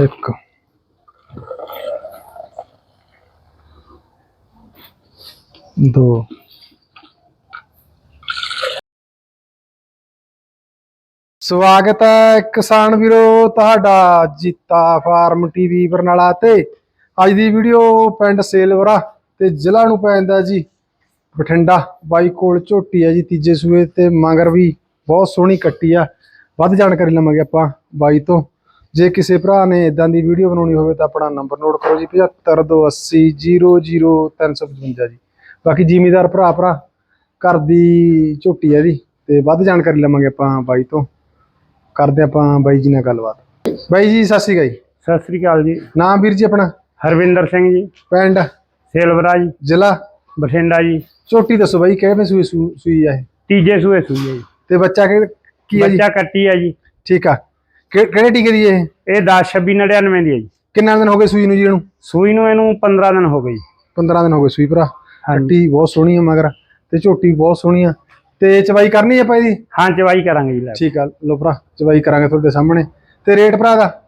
ਇੱਕ ਦੋ ਸਵਾਗਤ ਹੈ ਕਿਸਾਨ ਵੀਰੋ, ਤੁਹਾਡਾ ਜੀਤਾ ਫਾਰਮ ਟੀਵੀ ਬਰਨਾਲਾ ਤੇ। ਅੱਜ ਦੀ ਵੀਡੀਓ ਪਿੰਡ ਸੇਲਵਰਾ ਤੇ ਜ਼ਿਲ੍ਹਾ ਨੂੰ ਪੈਂਦਾ ਜੀ। ਬਠਿੰਡਾ ਬਾਈ ਕੋਲ ਝੋਟੀ ਹੈ ਜੀ ਤੀਜੇ ਸੂਏ ਤੇ, ਮਗਰ ਵੀ ਬਹੁਤ ਸੋਹਣੀ ਕੱਟੀ ਆ। ਵੱਧ ਜਾਣਕਾਰੀ ਲਵਾਂਗੇ ਆਪਾਂ ਬਾਈ ਤੋਂ। ਜੇ ਕਿਸੇ ਭਰਾ ਨੇ ਇਦਾਂ ਦੀ ਵੀਡੀਓ ਬਣਾਉਣੀ ਹੋਵੇ ਤਾਂ ਆਪਣਾ ਨੰਬਰ ਨੋਟ ਕਰੋ ਜੀ 7528000355 ਜੀ। ਬਾਕੀ ਜ਼ਿਮੀਦਾਰ ਭਰਾ ਭਰਾ ਘਰ ਦੀ ਝੋਟੀ ਹੈ ਜੀ ਤੇ ਵੱਧ ਜਾਣਕਾਰੀ ਲਵਾਂਗੇ ਆਪਾਂ ਬਾਈ ਤੋਂ। ਕਰਦੇ ਆਪਾਂ ਬਾਈ ਜੀ ਨਾਲ ਗੱਲਬਾਤ। ਬਾਈ ਜੀ ਸਤਿ ਸ਼੍ਰੀ ਅਕਾਲ ਜੀ। ਸਤਿ ਸ੍ਰੀ ਅਕਾਲ ਜੀ। ਨਾਮ ਵੀਰ ਜੀ ਆਪਣਾ? ਹਰਵਿੰਦਰ ਸਿੰਘ ਜੀ। ਪਿੰਡ? ਸੇਲਵਰਾ ਜੀ। ਜ਼ਿਲ੍ਹਾ? ਬਠਿੰਡਾ ਜੀ। ਝੋਟੀ ਦੱਸੋ ਬਾਈ ਕਿਹੜੇ ਸੂਈ ਸੂਈ ਆ ਇਹ? ਤੀਜੇ ਸੂਏ ਸੂਈ ਹੈ ਜੀ। ਤੇ ਬੱਚਾ ਕੀ ਹੈ ਜੀ? ਬੱਚਾ ਕੱਟੀ ਹੈ ਜੀ। ਠੀਕ ਆ। ਕਿ- ਕਿਹੜੇ ਟੀਕੇ ਦੀ ਇਹ? ਇਹ 10 26 99 ਦੀ ਹੈ ਜੀ। ਕਿੰਨਾ ਦਿਨ ਹੋ ਗਏ ਸੂਈ ਨੂੰ ਜੀ ਇਹਨੂੰ? ਸੂਈ ਨੂੰ ਇਹਨੂੰ 15 ਦਿਨ ਹੋ ਗਏ ਜੀ। 15 ਦਿਨ ਹੋ ਗਏ ਸੂਈ ਭਰਾ। ਕੱਟੀ ਬਹੁਤ ਸੋਹਣੀ ਆ ਮਗਰ ਤੇ ਝੋਟੀ ਬਹੁਤ ਸੋਹਣੀ ਆ। ਤੇ ਚਵਾਈ ਕਰਨੀ ਆਪਾਂ ਇਹਦੀ? ਹਾਂ ਚਵਾਈ ਕਰਾਂਗੇ ਜੀ ਲੈ। ਠੀਕ ਆ ਲੋ ਭਰਾ ਚਵਾਈ ਕਰਾਂਗੇ ਤੁਹਾਡੇ ਸਾਹਮਣੇ। ਤੇ ਰੇਟ ਭਰਾ ਦਾ?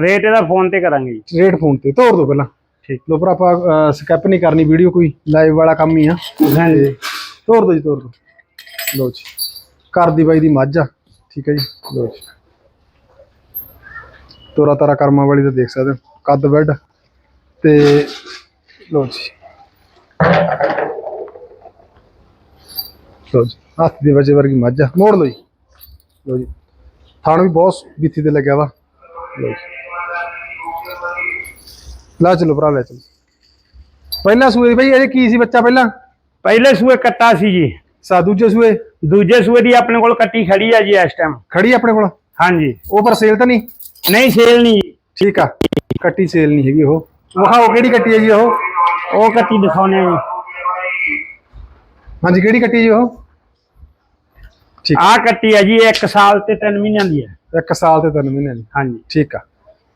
ਰੇਟ ਇਹਦਾ ਫੋਨ ਤੇ ਕਰਾਂਗੇ ਜੀ। ਰੇਟ ਫੋਨ ਤੇ ਤੋਰ ਦੋ ਪਹਿਲਾਂ। ਠੀਕ। ਲੋ ਭਰਾ ਆਪਾਂ ਸਕੈਪ ਨਹੀਂ ਕਰਨੀ ਵੀਡੀਓ ਕੋਈ ਲਾਈਵ ਵਾਲਾ ਕੰਮ ਹੀ ਆ। ਹਾਂਜੀ। ਤੋਰ ਦੋ ਜੀ ਤੋਰ ਦੋ। ਲੋ ਜੀ ਘਰ ਦੀ ਬਾਈ ਦੀ ਮੱਝ ਆ। ਠੀਕ ਹੈ ਜੀ ਲੋ ਜੀ। ਤੋਰਾ ਤਾਰਾ ਕਰਮਾਂ ਵਾਲੀ ਤਾਂ ਦੇਖ ਸਕਦੇ ਹੋ। ਕੱਦ ਬੈੱਡ ਤੇ ਲੋ ਜੀ। ਲੋ ਜੀ ਹੱਥ ਦੇ ਵਜੇ ਵਰਗੀ ਮੱਝ। ਆ ਮੋੜ ਲੋ ਜੀ। ਲੋ ਜੀ। ਥਾਣ ਵੀ ਬਹੁਤ ਬਿੱਥੀ ਤੇ ਲੱਗਿਆ ਵਾ। ਲੋ ਜੀ। ਲਾ ਚਲੋ ਭਰਾ ਲੈ ਚਲੋ। ਪਹਿਲਾ ਸੂਏ ਬਈ ਇਹ ਕੀ ਸੀ ਬੱਚਾ ਪਹਿਲਾਂ? ਪਹਿਲੇ ਸੂਏ ਕੱਟਾ ਸੀ ਜੀ। ਸਾ ਦੂਜੇ ਸੂਏ? ਦੂਜੇ ਸੂਏ ਦੀ ਆਪਣੇ ਕੋਲ ਕੱਟੀ ਖੜੀ ਹੈ ਜੀ ਇਸ ਟਾਈਮ ਖੜੀ ਆ ਆਪਣੇ ਕੋਲ? ਹਾਂਜੀ। ਉਹ ਪਰ ਸੇਲ ਤਾਂ ਨਹੀਂ? ਨਹੀਂ ਸੇਲ ਨਹੀਂ ਜੀ। ਠੀਕ ਆ। ਕੱਟੀ ਸੇਲ ਨਹੀਂ ਹੈਗੀ ਉਹ। ਵਹਾਓ ਕਿਹੜੀ ਕੱਟੀ ਹੈ ਜੀ ਉਹ? ਉਹ ਕੱਟੀ ਦਿਖਾਉਣੇ ਆ ਜੀ। ਹਾਂਜੀ ਕਿਹੜੀ ਕੱਟੀ ਹੈ ਜੀ ਉਹ? ਠੀਕ। ਆਹ ਕੱਟੀ ਹੈ ਜੀ 1 ਸਾਲ ਤੇ 3 ਮਹੀਨਿਆਂ ਦੀ ਹੈ। ਇੱਕ ਸਾਲ ਤੇ ਤਿੰਨ ਮਹੀਨੇ ਦੀ। ਹਾਂਜੀ। ਠੀਕ ਆ।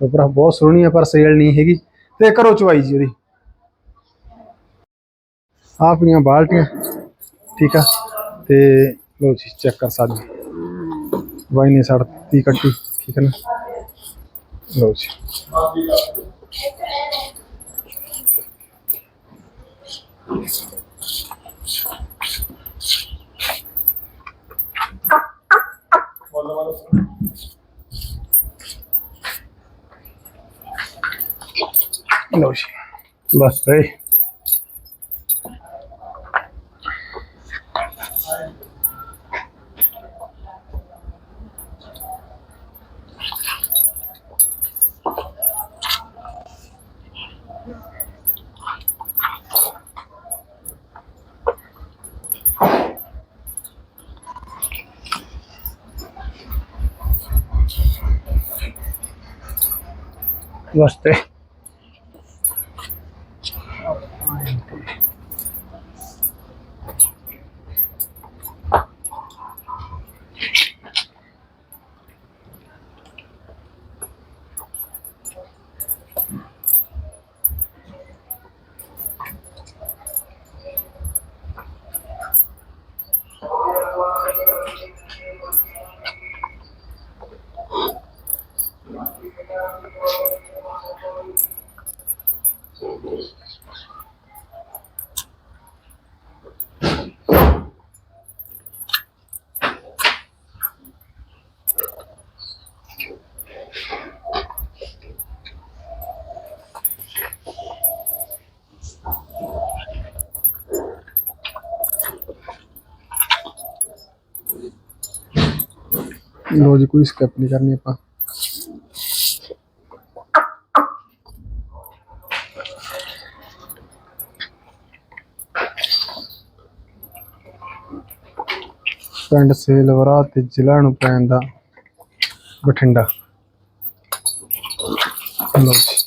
ਉਹ ਪਰ ਬਹੁਤ ਸੋਹਣੀ ਆ ਪਰ ਸੇਲ ਨਹੀਂ ਹੈਗੀ। ਤੇ ਕਰੋ ਚਵਾਈ ਜੀ ਉਹਦੀ। ਆਹ ਆਪਣੀਆਂ ਬਾਲਟੀਆਂ। ਠੀਕ ਆ। ਤੇ ਲੋ ਜੀ ਚੈੱਕ ਕਰ ਸਕਦੇ ਵਾਈ ਨੇ ਸੜਤੀ ਕੱਟੀ। ਠੀਕ ਹੈ ਨਾ? ਲੋ ਜੀ। ਲੋ ਜੀ। ਬਸ ਏ ਬਸ ਤੇ ਲੋ ਜੀ, ਕੋਈ ਸਕਿਪ ਨਹੀਂ ਕਰਨੀ ਆਪਾਂ। ਪਿੰਡ ਸੇਲਵਰਾ ਤੇ ਜ਼ਿਲ੍ਹਾ ਨੂੰ ਪੈਂਦਾ ਬਠਿੰਡਾ। ਲੋ ਜੀ।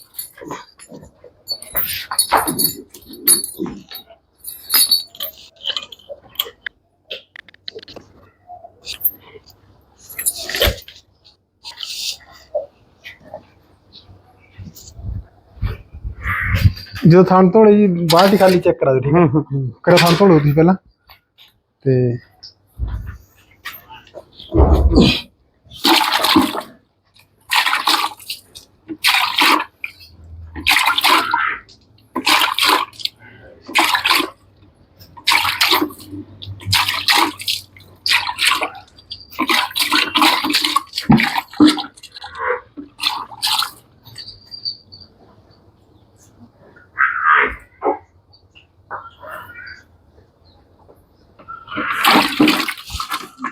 ਜਦੋਂ ਥਣ ਧੋਲੇ ਜੀ ਬਾਹਰ ਦੀ ਖਾਲੀ ਚੈੱਕ ਕਰਾ ਦਿਓ ਠੀਕ ਹੈ? ਕਰਾ ਥਣ ਧੋਲੋ ਤੁਸੀਂ ਪਹਿਲਾਂ? ਤੇ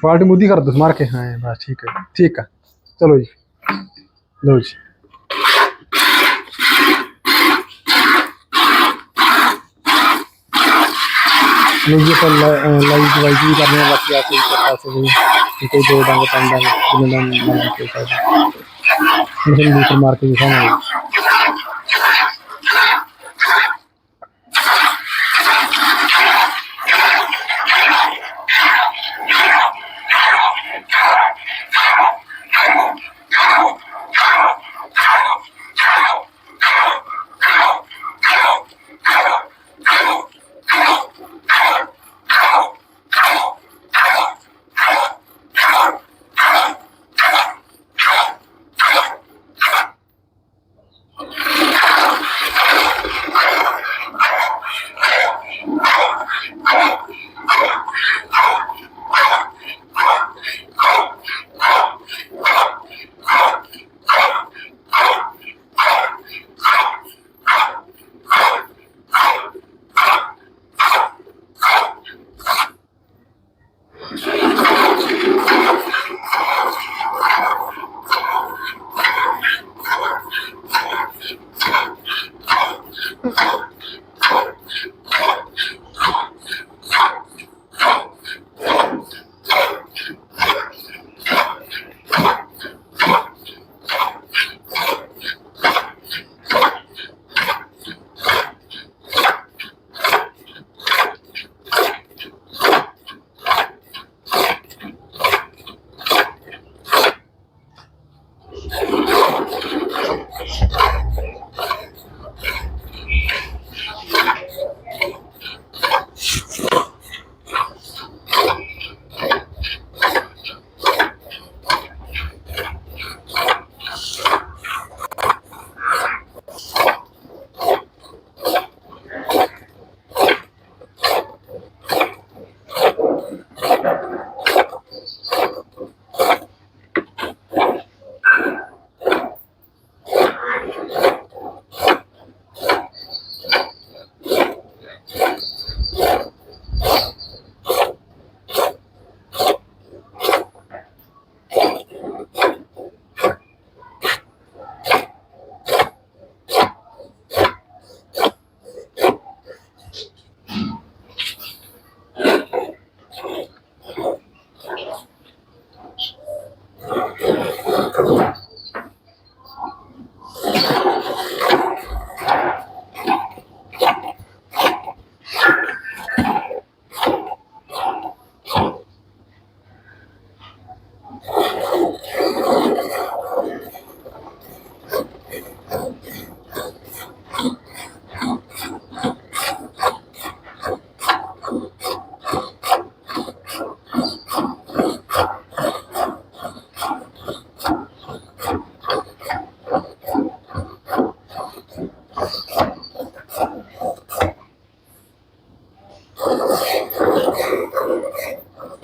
ਬਾਲਟੀ ਮੁੱਦੀ ਕਰ ਦੋ ਮਾਰ ਕੇ ਹਾਂ ਬਸ ਠੀਕ ਹੈ ਠੀਕ ਆ ਚਲੋ ਜੀ ਲਓ ਜੀ ਲਓ ਜੀ ਆਪਾਂ ਲਾਈਵ ਦਵਾਈ ਵੀ ਕਰਨੇ ਆ ਬਾਕੀ ਆਸੇ ਕਰ ਸਕਦੇ ਹਾਂ ਕੋਈ ਦੋ ਡੰਗ ਤਿੰਨ ਡੰਗ ਜਿੰਨੇ ਡੰਗ ਮਾਰ ਕੇ ਕਰ ਸਕਦੇ ਹਾਂ ਲੀਟਰ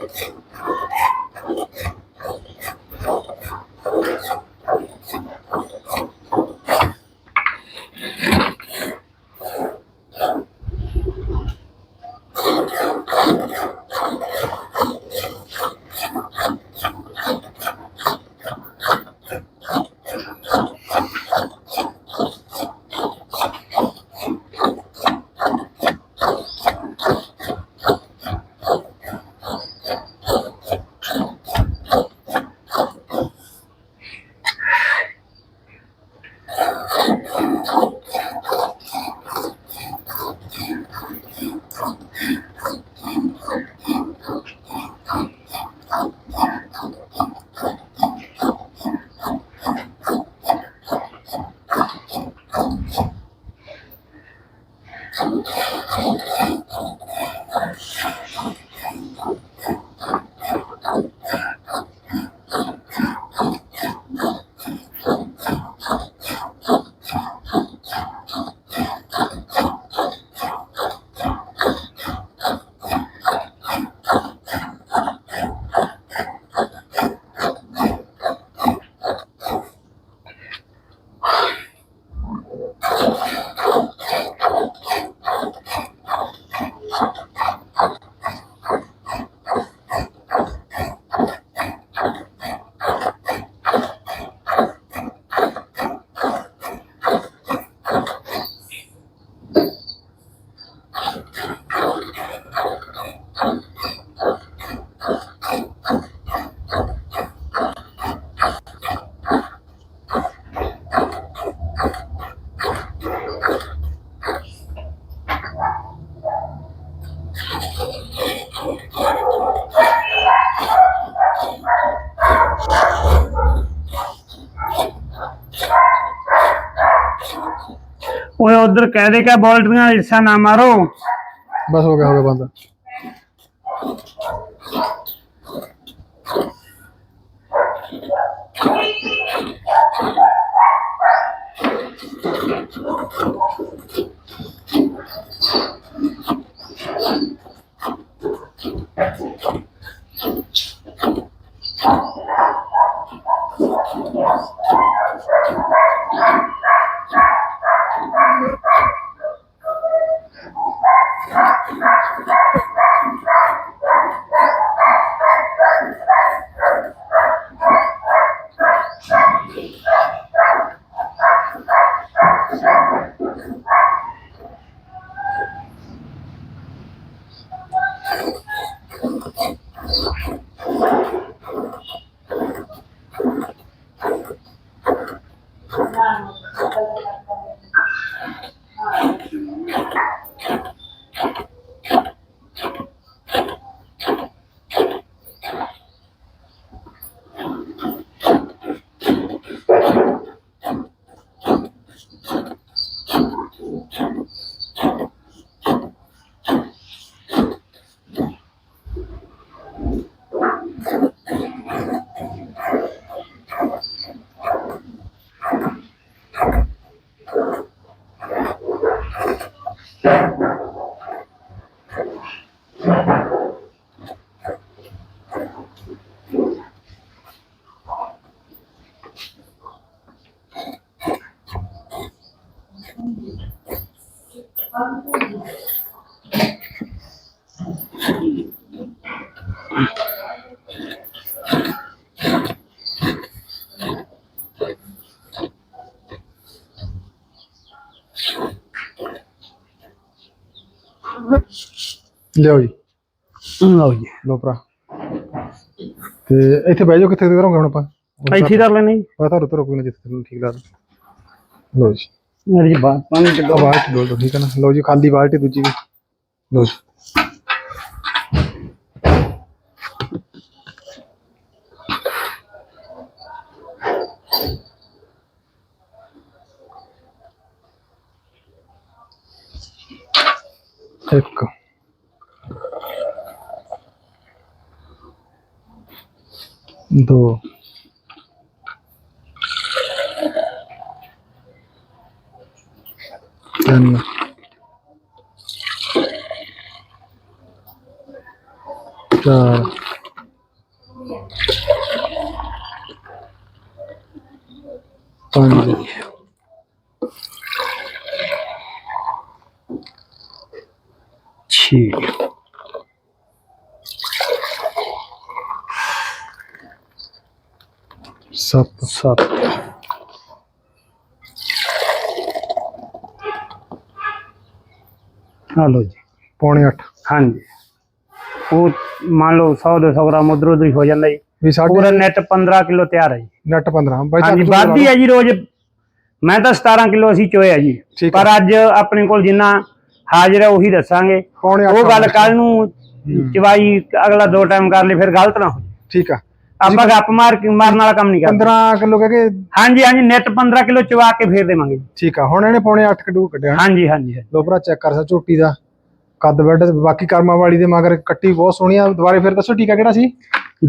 Okay. तो उधर कह दे क्या बोल्ट में ऐसा ना मारो बस हो गया हो गया बंद Thank you. ਲਿਓ ਜੀ। ਲਓ ਜੀ ਲੋ ਭਰਾ। ਤੇ ਇੱਥੇ ਬਹਿ ਜਾਓ ਕਿੱਥੇ ਤੇ ਕਰੋਗੇ ਹੁਣ ਆਪਾਂ? ਇੱਥੇ ਕਰ ਲੈਣੇ ਜੀ। ਪਤਾ ਰੁਤਰੋ ਕੋਈ ਨਾ ਜਿੱਥੇ ਠੀਕ ਲੱਗਦਾ। ਲਓ ਜੀ। ਯਾਰ ਜੀ ਬਾਤ ਪਾਣੀ ਟੱਗਾ ਬਾਲਟੀ ਡੋਲ ਦੋ ਠੀਕ ਹੈ ਨਾ ਲਓ ਜੀ ਖਾਲੀ ਬਾਲਟੀ ਦੂਜੀ ਵੀ ਲਓ ਜੀ ਇੱਕ ਦੋ ਤਿੰਨ ਚਾਰ ਪੰਜ छी ਸੱਤ ਆ ਜੀ। ਪੌਣੇ 8 ਹਾਂਜੀ। ਉਹ ਮੰਨ ਲਓ 100 200 ਗ੍ਰਾਮ ਉਧਰ ਉਧਰ ਹੋ ਜਾਂਦਾ ਜੀ। ਪੂਰਾ ਨੈਟ 15 ਕਿਲੋ ਤਿਆਰ ਹੈ ਨੈਟ 15 ਹਾਂਜੀ ਵੱਧਦੀ ਹੈ ਜੀ ਰੋਜ਼। ਮੈਂ ਤਾਂ 17 ਕਿਲੋ ਅਸੀਂ ਚੋਇਆ ਜੀ। ਪਰ ਅੱਜ ਆਪਣੇ ਕੋਲ ਜਿੰਨਾ ਹਾਜ਼ਰ ਹੈ ਉਹੀ ਦੱਸਾਂਗੇ। ਉਹ ਗੱਲ ਕੱਲ ਨੂੰ ਚਵਾਈ ਅਗਲਾ ਦੋ ਟਾਈਮ ਕਰ ਲਈ ਫਿਰ ਗਲਤ ਨਾ ਹੋ ਠੀਕ ਆ। ਆਪਾਂ ਗੱਪ ਮਾਰ ਕੇ ਮਾਰਨ ਵਾਲਾ ਕੰਮ ਨਹੀਂ ਕਰਦੇ। 15 ਕਿਲੋ ਕਹਿ ਕੇ ਹਾਂਜੀ ਹਾਂਜੀ ਨੈਟ 15 ਕਿਲੋ ਚਵਾ ਕੇ ਫੇਰ ਦੇਵਾਂਗੇ। ਠੀਕ ਆ ਹੁਣ ਇਹਨੇ ਪੌਣੇ 8 ਕਿਲੋ ਕੱਢਿਆ। ਹਾਂਜੀ ਹਾਂਜੀ। ਲੋ ਭਰਾ ਚੈੱਕ ਕਰ ਸਾ ਝੋਟੀ ਦਾ। ਕੱਦ ਬੈੱਡ ਬਾਕੀ ਕਰਮਾ ਵਾਲੀ ਦੇ ਮਗਰ ਕੱਟੀ ਬਹੁਤ ਸੋਹਣੀ ਆ। ਦੁਬਾਰੇ ਫਿਰ ਦੱਸੋ ਟੀਕਾ ਕਿਹੜਾ ਸੀ?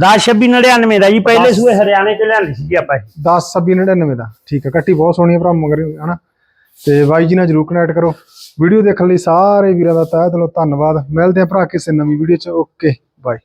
10 26 99 ਦਾ ਜੀ ਪਹਿਲੇ ਸੂਏ ਹਰਿਆਣੇ ਚ ਲਿਆਂਦੀ ਸੀ ਜੀ ਆਪਾਂ ਇਹ। 10 26 99 ਦਾ। ਠੀਕ ਆ ਕੱਟੀ ਬਹੁਤ ਸੋਹਣੀ ਆ ਭਰਾ ਮਗਰ ਹਨਾ। ਤੇ ਬਾਈ ਜੀ ਨਾਲ ਜਰੂਰ ਕਨੈਕਟ ਕਰੋ। ਵੀਡੀਓ ਦੇਖਣ ਲਈ ਸਾਰੇ ਵੀਰਾਂ ਦਾ ਤਹਿ ਦਿਲੋਂ ਧੰਨਵਾਦ। ਮਿਲਦੇ ਆ ਭਰਾ ਕਿਸੇ ਨਵੀਂ ਵੀਡੀਓ ਚ। Okay bye.